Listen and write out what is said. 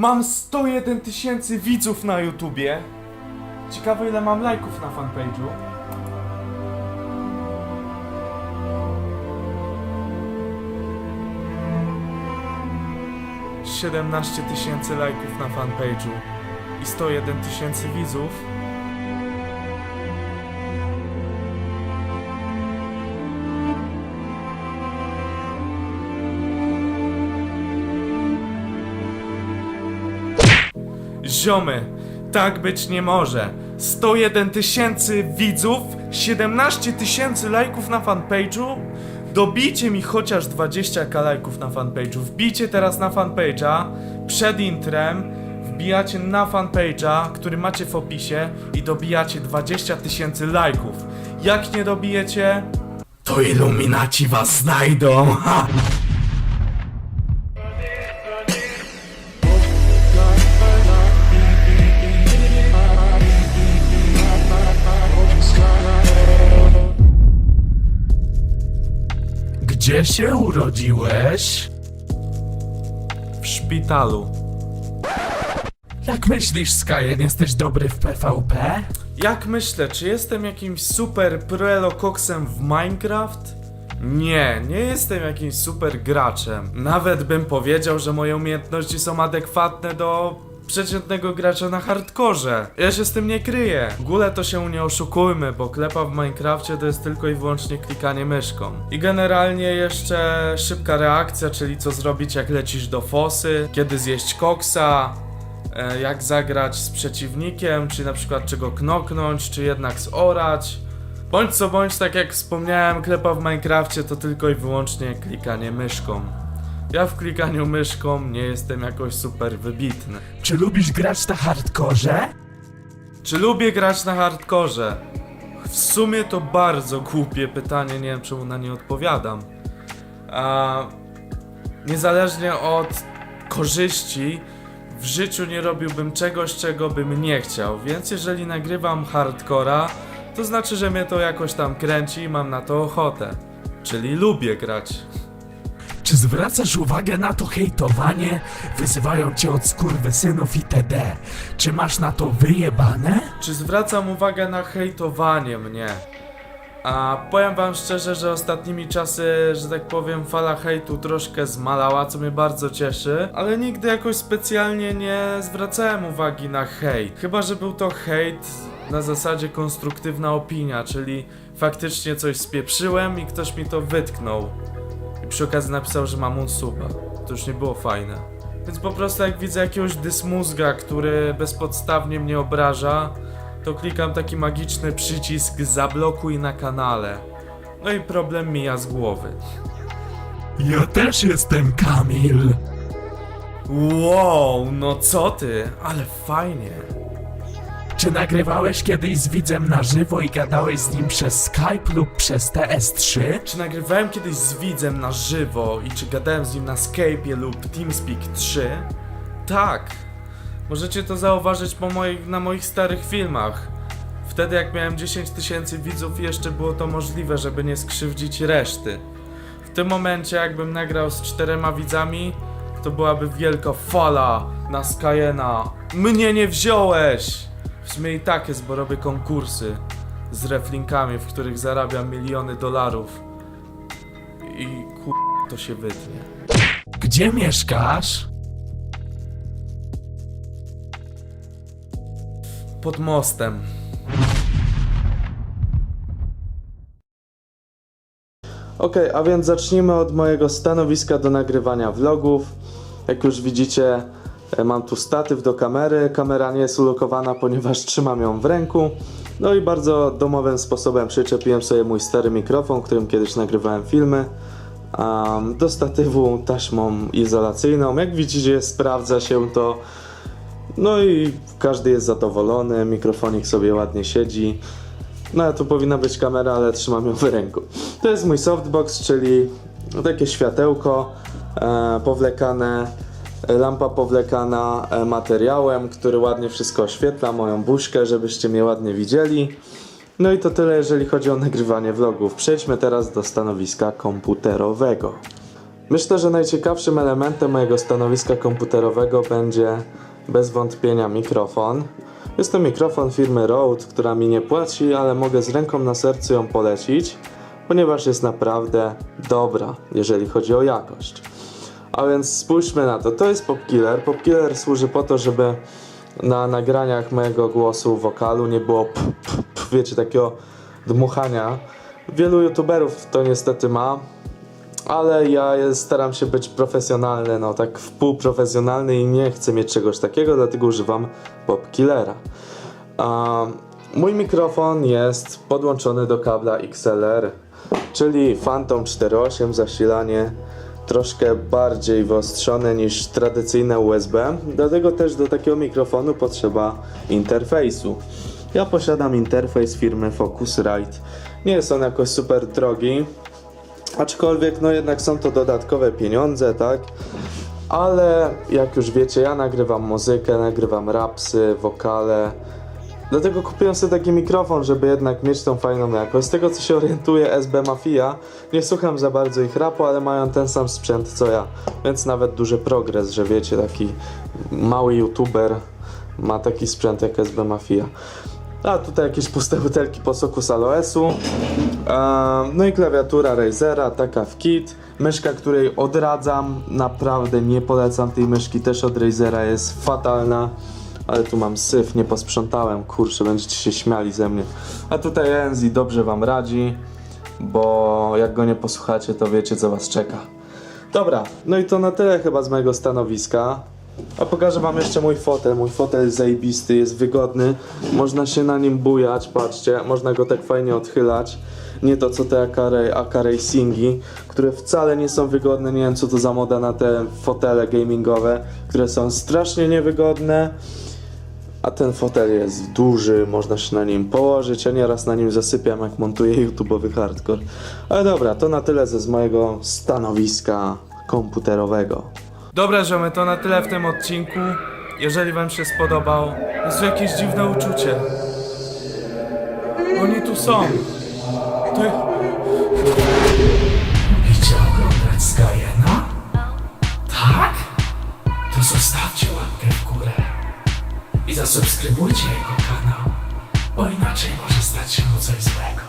Mam 101 tysięcy widzów na YouTubie. Ciekawe ile mam lajków na fanpage'u. Siedemnaście tysięcy lajków na fanpage'u i 101 tysięcy widzów. Ziomy, tak być nie może. 101 tysięcy widzów, 17 tysięcy lajków na fanpage'u. Dobijcie mi chociaż 20k lajków na fanpage'u. Wbijcie teraz na fanpage'a przed intrem. Wbijacie na fanpage'a, który macie w opisie i dobijacie 20 tysięcy lajków. Jak nie dobijecie, to iluminaci was znajdą. Ha! Gdzie się urodziłeś? W szpitalu. Jak myślisz, Skyen, jesteś dobry w PvP? Jak myślę, czy jestem jakimś super prelokoksem w Minecraft? Nie, nie jestem jakimś super graczem. Nawet bym powiedział, że moje umiejętności są adekwatne do przeciętnego gracza na hardkorze. Ja się z tym nie kryję. W ogóle to się nie oszukujmy, bo klepa w Minecrafcie to jest tylko i wyłącznie klikanie myszką. I generalnie jeszcze szybka reakcja, czyli co zrobić jak lecisz do fosy, kiedy zjeść koksa, e, jak zagrać z przeciwnikiem, czy na przykład czego knoknąć, czy jednak zorać. Bądź co bądź, tak jak wspomniałem, klepa w Minecrafcie to tylko i wyłącznie klikanie myszką. Ja w klikaniu myszką nie jestem jakoś super wybitny. Czy lubisz grać na hardkorze? Czy lubię grać na hardkorze? W sumie to bardzo głupie pytanie, nie wiem czemu na nie odpowiadam. A, niezależnie od korzyści, w życiu nie robiłbym czegoś, czego bym nie chciał, więc jeżeli nagrywam hardcora, to znaczy, że mnie to jakoś tam kręci i mam na to ochotę. Czyli lubię grać. Czy zwracasz uwagę na to hejtowanie? Wyzywają cię od skurwysynów itd. Czy masz na to wyjebane? Czy zwracam uwagę na hejtowanie mnie? A powiem wam szczerze, że ostatnimi czasy, że tak powiem, fala hejtu troszkę zmalała, co mnie bardzo cieszy, ale nigdy jakoś specjalnie nie zwracałem uwagi na hejt. Chyba, że był to hejt na zasadzie konstruktywna opinia, czyli faktycznie coś spieprzyłem i ktoś mi to wytknął. I przy okazji napisał, że mam unsuba. To już nie było fajne. Więc po prostu jak widzę jakiegoś dysmuzga, który bezpodstawnie mnie obraża, to klikam taki magiczny przycisk zablokuj na kanale. No i problem mija z głowy. Ja też jestem Kamil. Wow, no co ty, ale fajnie. Czy nagrywałeś kiedyś z widzem na żywo i gadałeś z nim przez Skype lub przez TS3? Czy nagrywałem kiedyś z widzem na żywo i czy gadałem z nim na Skype'ie lub TeamSpeak 3? Tak. Możecie to zauważyć po moich, na moich starych filmach. Wtedy jak miałem 10 tysięcy widzów jeszcze było to możliwe, żeby nie skrzywdzić reszty. W tym momencie jakbym nagrał z czterema widzami, to byłaby wielka fala na Skyena. Mnie nie wziąłeś! W sumie i tak jest, bo robię konkursy z reflinkami, w których zarabiam miliony dolarów. I ku... to się wytnie. Gdzie mieszkasz? Pod mostem. Okej, a więc zacznijmy od mojego stanowiska do nagrywania vlogów. Jak już widzicie, mam tu statyw do kamery. Kamera nie jest ulokowana, ponieważ trzymam ją w ręku. No i bardzo domowym sposobem przyczepiłem sobie mój stary mikrofon, którym kiedyś nagrywałem filmy. Do statywu taśmą izolacyjną. Jak widzicie, sprawdza się to. No i każdy jest zadowolony, mikrofonik sobie ładnie siedzi. No to powinna być kamera, ale trzymam ją w ręku. To jest mój softbox, czyli takie światełko e, powlekane, lampa powlekana e, materiałem, który ładnie wszystko oświetla, moją buźkę, żebyście mnie ładnie widzieli. No i to tyle, jeżeli chodzi o nagrywanie vlogów. Przejdźmy teraz do stanowiska komputerowego. Myślę, że najciekawszym elementem mojego stanowiska komputerowego będzie bez wątpienia mikrofon. Jest to mikrofon firmy Rode, która mi nie płaci, ale mogę z ręką na sercu ją polecić, ponieważ jest naprawdę dobra, jeżeli chodzi o jakość. A więc spójrzmy na to. To jest Popkiller. Popkiller służy po to, żeby na nagraniach mojego głosu, wokalu nie było p, p, p, wiecie, takiego dmuchania. Wielu youtuberów to niestety ma, ale ja staram się być profesjonalny, no tak wpółprofesjonalny i nie chcę mieć czegoś takiego, dlatego używam Popkillera. A, mój mikrofon jest podłączony do kabla XLR, czyli Phantom 4.8 zasilanie troszkę bardziej wyostrzone niż tradycyjne USB, dlatego też do takiego mikrofonu potrzeba interfejsu. Ja posiadam interfejs firmy Focusrite. Nie jest on jakoś super drogi, aczkolwiek no jednak są to dodatkowe pieniądze, tak? Ale jak już wiecie, ja nagrywam muzykę, nagrywam rapsy, wokale. Dlatego kupiłem sobie taki mikrofon, żeby jednak mieć tą fajną jakość. Z tego co się orientuję, SB Mafia, nie słucham za bardzo ich rapu, ale mają ten sam sprzęt co ja. Więc nawet duży progres, że wiecie, taki mały youtuber ma taki sprzęt jak SB Mafia. A tutaj jakieś puste butelki po soku z aloesu. Ehm, No i klawiatura Razera, taka w kit. Myszka, której odradzam. Naprawdę nie polecam tej myszki, też od Razera jest fatalna. Ale tu mam syf, nie posprzątałem, kurczę, będziecie się śmiali ze mnie. A tutaj Enzi dobrze wam radzi, bo jak go nie posłuchacie, to wiecie co was czeka. Dobra, no i to na tyle chyba z mojego stanowiska. A pokażę wam jeszcze mój fotel. Mój fotel jest zajebisty, jest wygodny. Można się na nim bujać, patrzcie. Można go tak fajnie odchylać. Nie to co te AK, Racingi, które wcale nie są wygodne. Nie wiem co to za moda na te fotele gamingowe, które są strasznie niewygodne. A ten fotel jest duży, można się na nim położyć. Ja nieraz na nim zasypiam, jak montuję YouTube'owy hardcore. Ale dobra, to na tyle ze z mojego stanowiska komputerowego. Dobra, ziomy, to na tyle w tym odcinku. Jeżeli wam się spodobał, jest jakieś dziwne uczucie. Oni tu są. To... zasubskrybujcie jego kanał, bo inaczej może stać się mu coś złego.